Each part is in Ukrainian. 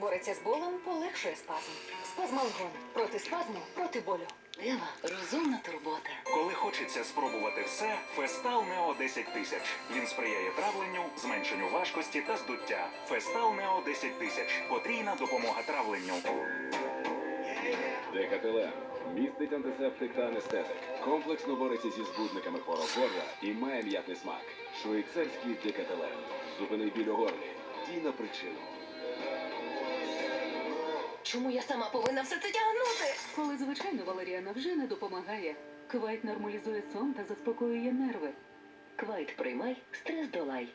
Бореться з болем, полегшує спазм. Спазмалгон. Проти спазму, проти болю. Ева, розумна турбота. Коли хочеться спробувати все, Фестал Нео 10 тисяч. Він сприяє травленню, зменшенню важкості та здуття. Фестал Нео 10 тисяч. Потрійна допомога травленню. Декателен містить антисептик та анестетик. Комплексно бореться зі збудниками хвороб горла і має м'ятний смак. Швейцарський декателен. Зупини біль у горлі. Дій на причину. Чому я сама повинна все це тягнути? Коли звичайно валеріана вже не допомагає. Квайт нормалізує сон та заспокоює нерви. Квайт приймай, стрес долай.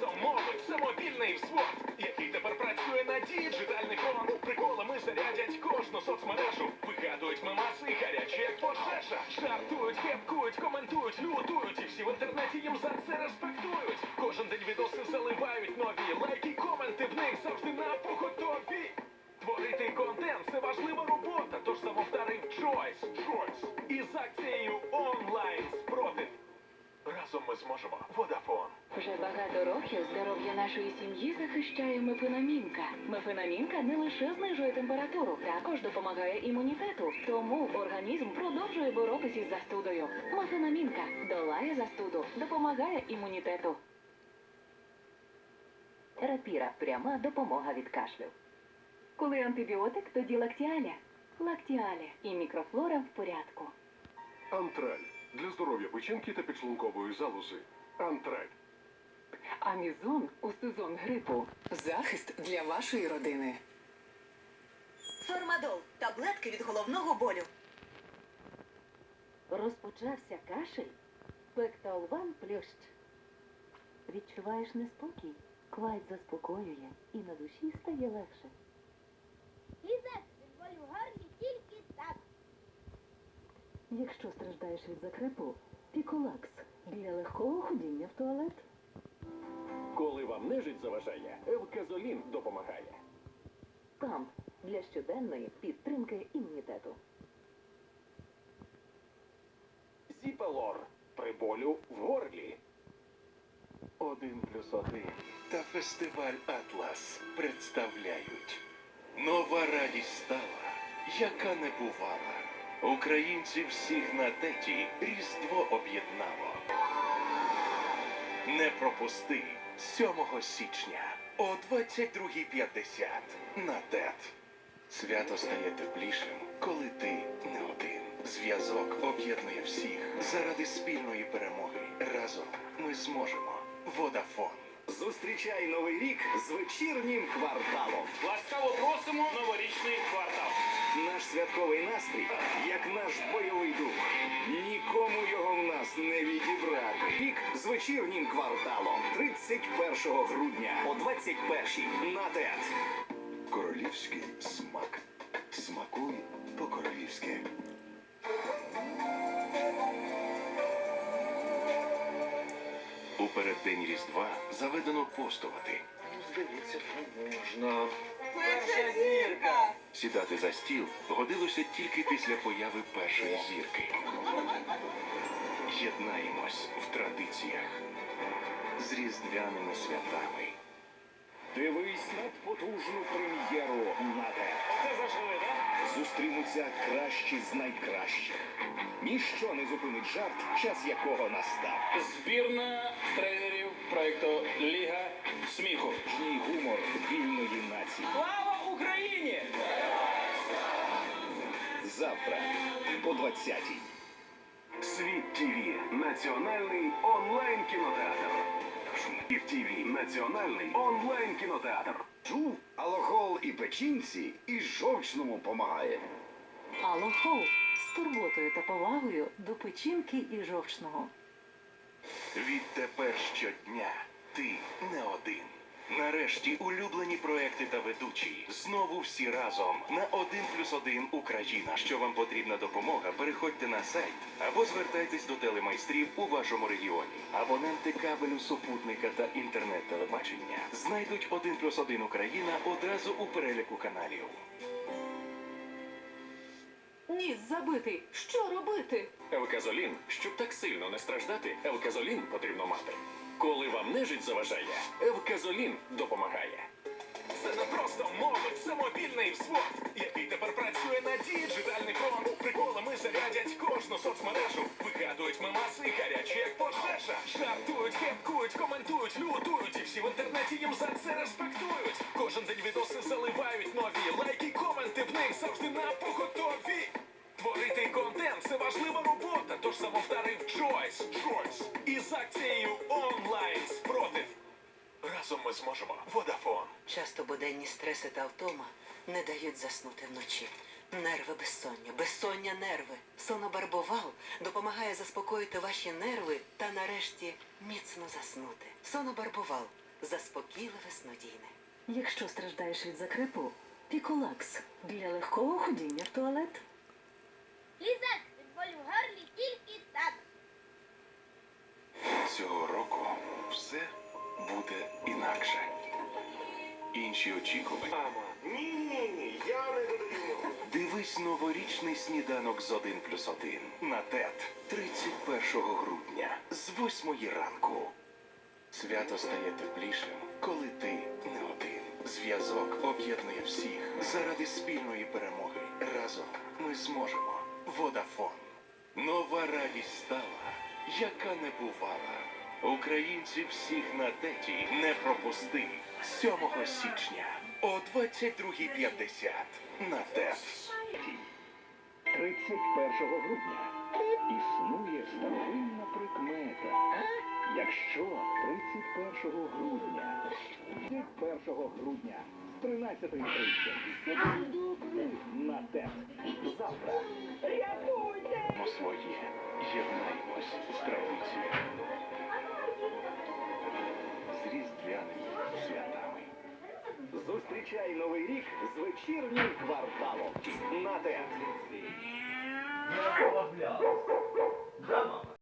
Просто молодь, це мобільний взвод, який тепер працює на діджитальний фронт. Приколами зарядять кожну соцмережу. Вигадують мемаси, гарячі як пожежа. Жартують, кепкують, коментують, лютують. І всі в інтернеті їм за це респектують. Кожен день відоси заливають нові. Лайки, коменти в них завжди на поготові. Творити контент це важлива робота, тож замовдарив Choice. Choice. Із акцією онлайн спротив. Разом ми зможемо. Водафон. Вже багато років здоров'я нашої сім'ї захищає мефенамінка. Мефенамінка не лише знижує температуру, також допомагає імунітету. Тому організм продовжує боротися із застудою. Мефенамінка долає застуду, допомагає імунітету. Терапіра пряма допомога від кашлю. Коли антибіотик, тоді лактіаля. Лактіаля і мікрофлора в порядку. Антраль для здоров'я печінки та підшлункової залози. Антраль. Амізон у сезон грипу. Захист для вашої родини. Формадол таблетки від головного болю. Розпочався кашель? Пектолван плющ. Відчуваєш неспокій? Квайт заспокоює і на душі стає легше. Лізет, від болю в тільки так. Якщо страждаєш від закрепу, піколакс для легкого ходіння в туалет. Коли вам нежить заважає, евказолін допомагає. Там для щоденної підтримки імунітету. Зіпелор при болю в горлі. Один плюс один та фестиваль Атлас представляють. Нова радість стала, яка не бувала. Українців всіх на теті Різдво об'єднало. Не пропусти 7 січня о 22.50 на ТЕТ. Свято стає теплішим, коли ти не один. Зв'язок об'єднує всіх заради спільної перемоги. Разом ми зможемо. Водафон. Зустрічай новий рік з вечірнім кварталом. Ласкаво просимо новорічний квартал. Наш святковий настрій, як наш бойовий дух. Нікому його в нас не відібрати. Рік з вечірнім кварталом. 31 грудня о 21-й на ТЕТ. Королівський смак. Смакуй по-королівськи. У переддень Різдва заведено постувати. Здається, можна. Сідати за стіл годилося тільки після появи першої зірки. Єднаємось в традиціях з різдвяними святами. Дивись надпотужну прем'єру на ТЕТ. Це зажили, так? Зустрінуться кращі з найкращих. Ніщо не зупинить жарт, час якого настав. Збірна тренерів проєкту Ліга сміху. Жній гумор вільної нації. Слава Україні! Завтра о 20-й. ТВ – національний онлайн кінотеатр. Світ ТВ – національний онлайн кінотеатр. Чув, алохол і печінці, і жовчному помагає. Алохол з турботою та повагою до печінки і жовчного. Відтепер щодня ти не один. Нарешті улюблені проекти та ведучі знову всі разом на 1 плюс 1 Україна. Що вам потрібна допомога? Переходьте на сайт або звертайтесь до телемайстрів у вашому регіоні. Абоненти кабелю, супутника та інтернет-телебачення знайдуть 1 плюс 1 Україна одразу у переліку каналів. Ніс забитий. Що робити? Евказолін, щоб так сильно не страждати, евказолін потрібно мати. Коли вам нежить заважає, евказолін допомагає. Це самовільний взвод, який тепер працює на діджитальний фронт. Приколами зарядять кожну соцмережу. Вигадують мемаси, гарячі як пожежа. Жартують, кепкують, коментують, лютують. І всі в інтернеті їм за це респектують. Кожен день відоси заливають нові. Лайки, коменти в них завжди на поготові. Творити контент це важлива робота, тож самовдарив Джойс. Джойс. Із акцією. Разом ми зможемо. Водафон. Часто буденні стреси та втома не дають заснути вночі. Нерви безсоння, безсоння нерви. Сонобарбовал допомагає заспокоїти ваші нерви та нарешті міцно заснути. Сонобарбовал заспокійливе снодійне. Якщо страждаєш від закрепу, піколакс для легкого ходіння в туалет. Лізак від болю в горлі тільки так. Цього року все буде інакше. Інші очікування. Ні, ні, ні, я не додаю. Дивись новорічний сніданок з 1 плюс 1 на ТЕТ 31 грудня з 8 ранку. Свято стає теплішим, коли ти не один. Зв'язок об'єднує всіх заради спільної перемоги. Разом ми зможемо. Водафон. Нова радість стала, яка не бувала. Українці всіх на теті не пропусти 7 січня о 22.50 на ТЕТ. 31 грудня існує старовинна прикмета. Якщо 31 грудня, 31 грудня з 13.30 на ТЕТ. Завтра. Ми своє єднаємось з традиціями. Зустрічай новий рік з вечірнім кварталом. На ТЕТ.